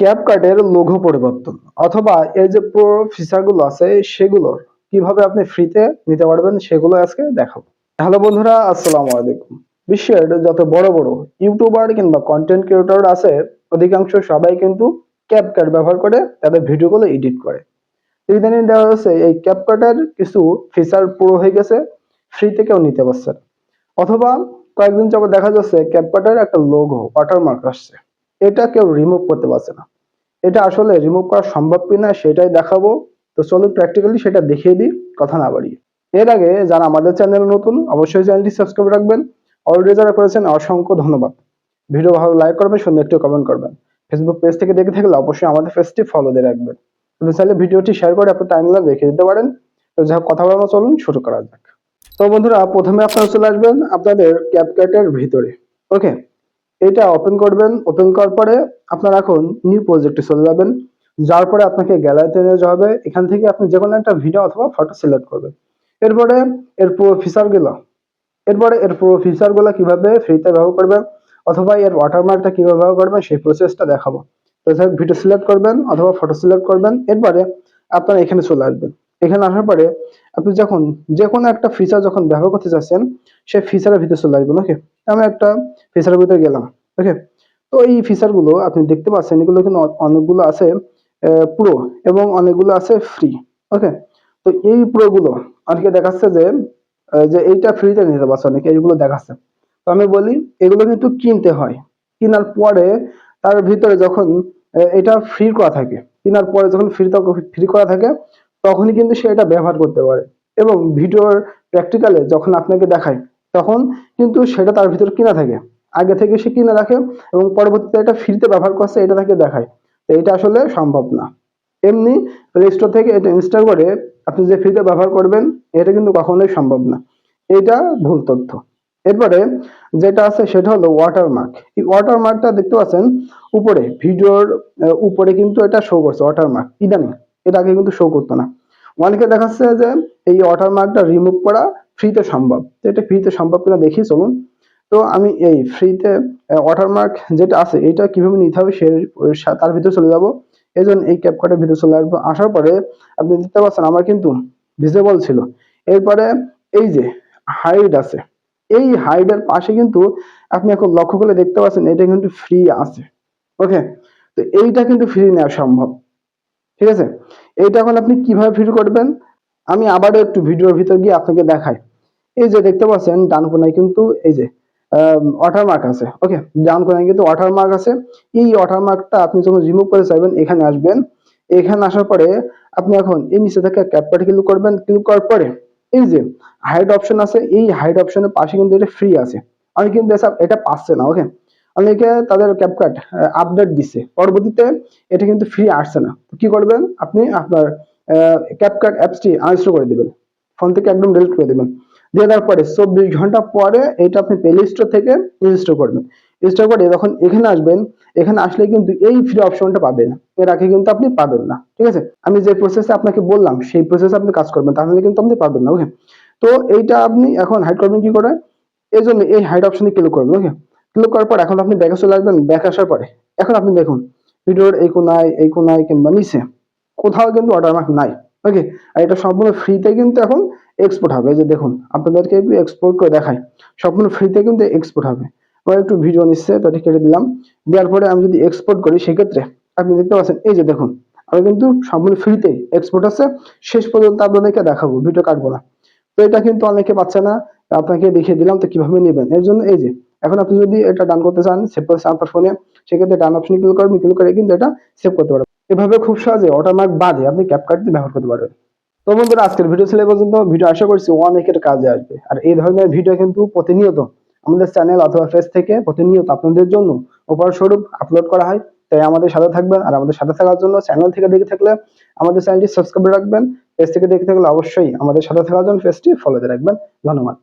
ক্যাপকাটের logo পরিবর্তন অথবা এর যে পুরো ফিচারগুলো আছে সেগুলোর কীভাবে আপনি ফ্রিতে নিতে পারবেন সেগুলো আজকে দেখাবো। হ্যালো বন্ধুরা, আসসালামু আলাইকুম। বিশ্বের যত বড় বড় ইউটিউবার কিংবা কন্টেন্ট ক্রিয়েটর আছে, অধিকাংশ সবাই কিন্তু ক্যাপকাট ব্যবহার করে তাদের ভিডিওগুলো এডিট করে। ইদানিং দেওয়া হচ্ছে এই ক্যাপকাটের কিছু ফিচার পুরো হয়ে গেছে ফ্রিতে কেউ নিতে পারছে। অথবা কয়েকদিন যাবত দেখা যাচ্ছে ক্যাপকাটের একটা লোগো ওয়াটারমার্ক আসছে। এটা কেউ রিমুভ করতে পারছে না। এটা আসলে রিমুভ করা সম্ভব কিনা সেটাই দেখাবো। তো চলুন প্র্যাকটিক্যালি সেটা দেখিয়ে দিই, কথা না বাড়িয়ে। এর আগে যারা আমাদের চ্যানেল নতুন, অবশ্যই চ্যানেলটি সাবস্ক্রাইব রাখবেন। অলরেডি যারা করেছেন, অসংখ্য ধন্যবাদ। ভিডিও ভালো লাইক করবেন, সুন্দর একটু কমেন্ট করবেন। ফেসবুক পেজ থেকে দেখে থাকলে অবশ্যই আমাদের পেজটি ফলো দিয়ে রাখবেন। আপনি চাইলে ভিডিওটি শেয়ার করে আপনার টাইমলাইন রেখে দিতে পারেন। তো যা কথা বলানো চলুন, শুরু করা যাক। তো বন্ধুরা, প্রথমে আপনারা চলে আসবেন আপনাদের ক্যাপকাটের ভিতরে। ওকে এটা ওপেন করবেন ওপেন করার পরে আপনারা এখন নিউ প্রজেক্টে চলে যাবেন। যার পরে আপনাকে গ্যালারিতে নিয়ে যাওয়া হবে। এখান থেকে আপনি যে কোনো একটা ভিডিও অথবা ফটো সিলেক্ট করবেন। এরপরে এর পুরো ফিচারগুলো এরপরে এর পুরো ফিচারগুলো কীভাবে ফ্রিতে ব্যবহার করবেন অথবা এর ওয়াটারমার্কটা কীভাবে ব্যবহার করবেন সেই প্রসেসটা দেখাবো। তো ভিডিও সিলেক্ট করবেন অথবা ফটো সিলেক্ট করবেন। এরপরে আপনারা এখানে চলে আসবেন। এখানে আসার পরে আপনি যখন যে কোনো একটা ফিচার যখন ব্যবহার করতে চাচ্ছেন, সেই ফিচারের ভিতরে চলে আসবেন ওকে আমি একটা ফিচারের ভিতরে গেলাম। ওকে তো এই ফিচারগুলো আপনি দেখতে পাচ্ছেন, এগুলো কিন্তু অনেকগুলো আছে পুরো এবং অনেকগুলো আছে ফ্রি ওকে তো এই পুরো গুলো অনেকে দেখাচ্ছে যে যে এইটা ফ্রিতে নিতে পারছে অনেকে, এইগুলো দেখাচ্ছে। তো আমি বলি, এগুলো কিন্তু কিনতে হয়। কেনার পরে তার ভিতরে যখন এটা ফ্রি করা থাকে, কেনার পরে যখন ফ্রি ফ্রি করা থাকে, তখনই কিন্তু সে এটা ব্যবহার করতে পারে। এবং ভিডিওর প্র্যাকটিক্যালে যখন আপনাকে দেখায়, তখন কিন্তু সেটা তার ভিতর কিনা থাকে। আগে থেকে সে কিনে রাখে এবং পরবর্তীতে এটা ফ্রিতে ব্যবহার করছে, এটা তাকে দেখায়। তো এটা আসলে সম্ভব না। এমনি প্লে স্টোর থেকে এটা ইনস্টল করে আপনি যে ফ্রিতে ব্যবহার করবেন, এটা কিন্তু কখনোই সম্ভব না। এটা ভুল তথ্য। এরপরে যেটা আছে সেটা হলো ওয়াটারমার্ক এই ওয়াটারমার্কটা দেখতে পাচ্ছেন, উপরে, ভিডিওর উপরে কিন্তু এটা শো করছে ওয়াটারমার্ক ইদানিং এটা আগে কিন্তু শো করতো না। অনেকে দেখাচ্ছে যে এই ওয়াটারমার্কটা রিমুভ করা ফ্রিতে সম্ভব। তো এটা ফ্রিতে সম্ভব কিনা দেখি, চলুন। তো আমি এই ফ্রিতে ওয়াটারমার্ক যেটা আছে, এটা কীভাবে নিতে হবে সে তার ভিতরে চলে যাব। এই জন্য এই ক্যাপকাটের ভিতরে চলে আসব। আসার পরে আপনি দেখতে পাচ্ছেন আমার কিন্তু ভিজিবল ছিল। এরপরে এই যে হাইড আছে, এই হাইডের পাশে কিন্তু আপনি এখন লক্ষ্য করলে দেখতে পাচ্ছেন এটা কিন্তু ফ্রি আছে। ওকে তো এইটা কিন্তু ফ্রি নেওয়া সম্ভব। ঠিক আছে? এইটা এখন আপনি কীভাবে ফ্রি করবেন? আমি আবারও একটু ভিডিওর ভিতর গিয়ে আপনাকে দেখাই। এই যে দেখতে পাচ্ছেন ডান কোনায় কিন্তু এই যে ওয়াটারমার্ক আছে। ওকে ডান কোনায় কিন্তু ওয়াটারমার্ক আছে। এই ওয়াটারমার্কটা আপনি যখন রিমুভ করে চাইবেন, এখানে আসবেন। এখানে আসার পরে আপনি এখন এই নিচে থেকে ক্যাপকাট ক্লিক করবেন। ক্লিক করার পরে এই যে হাইড অপশন আছে, এই হাইড অপশনের পাশে কিন্তু এটা ফ্রি আছে। অনেকে কিন্তু এটা পাচ্ছে না ওকে অনেকে তাদের ক্যাপকাট আপডেট দিচ্ছে। পরবর্তীতে এটা কিন্তু ফ্রি আসছে না। কি করবেন? আপনি আপনার ক্যাপকাট অ্যাপসটি আনইনস্টল করে দিবেন। ফোন থেকে একদম ডিলিট করে দিবেন। দিয়ে দেওয়ার পরে চব্বিশ ঘণ্টা পরে এটা আপনি প্লে স্টোর থেকে ইনস্টল করবেন। ইনস্টল করে যখন এখানে আসবেন, এখানে আসলে কিন্তু এই ফ্রি অপশনটা পাবেন। এর আগে কিন্তু আপনি পাবেন না, ঠিক আছে? আমি যে প্রসেসে আপনাকে বললাম, সেই প্রসেসে আপনি কাজ করবেন, তাহলে কিন্তু আপনি পাবেন না ওকে তো এইটা আপনি এখন হাইড করবেন কি করে? এই জন্য এই হাইড অপশনে ক্লিক করবেন ওকে ক্লিক করার পর এখন আপনি ব্যাকে চলে আসবেন ব্যাক আসার পরে। এখন আপনি দেখুন, ভিডিওর এই কোনায় এই কোনায় কিংবা নিচে কোথাও কিন্তু ওয়াটারমার্ক নাই। ওকে আর এটা সম্পূর্ণ ফ্রিতে কিন্তু এখন এক্সপোর্ট হবে। যে দেখুন, আপনাদেরকে একটু এক্সপোর্ট করে দেখাই। সম্পূর্ণ ফ্রিতে কিন্তু এক্সপোর্ট হবে। আবার একটু ভিডিও নিচ্ছে, তো কেটে দিলাম। দেওয়ার পরে আমি যদি এক্সপোর্ট করি, সেক্ষেত্রে আপনি দেখতে পাচ্ছেন, এই যে দেখুন আমি কিন্তু সম্পূর্ণ ফ্রিতে এক্সপোর্ট আছে। শেষ পর্যন্ত আপনাদেরকে দেখাবো ভিডিও কাটবো না। তো এটা কিন্তু অনেকে পাচ্ছে না আপনাকে দেখিয়ে দিলাম, তো কীভাবে নেবেন? এর জন্য এই যে, এখন আপনি যদি এটা ডান করতে চান সেভ করতে চান আপনার ফোনে সেক্ষেত্রে ডান অপশনে ক্লিক করবেন ক্লিক করে কিন্তু এটা সেভ করতে পারবেন। এভাবে খুব সহজে ওয়াটারমার্ক বাদে আপনি ক্যাপকাট দিয়ে ব্যবহার করতে পারবেন। তো বন্ধুরা, আজকের ভিডিও ছিল পর্যন্ত। ভিডিও আশা করছি অনেকের কাজে আসবে। আর এই ধরনের ভিডিও কিন্তু প্রতিনিয়ত আমাদের চ্যানেল অথবা ফেস থেকে প্রতিনিয়ত আপনাদের জন্য উপহারস্বরূপ আপলোড করা হয়। তাই আমাদের সাথে থাকবেন আর আমাদের সাথে থাকার জন্য চ্যানেল থেকে দেখে থাকলে আমাদের চ্যানেলটি সাবস্ক্রাইব রাখবেন। পেজ থেকে দেখে থাকলে অবশ্যই আমাদের সাথে থাকার জন্য পেজটি ফলো দিয়ে রাখবেন। ধন্যবাদ।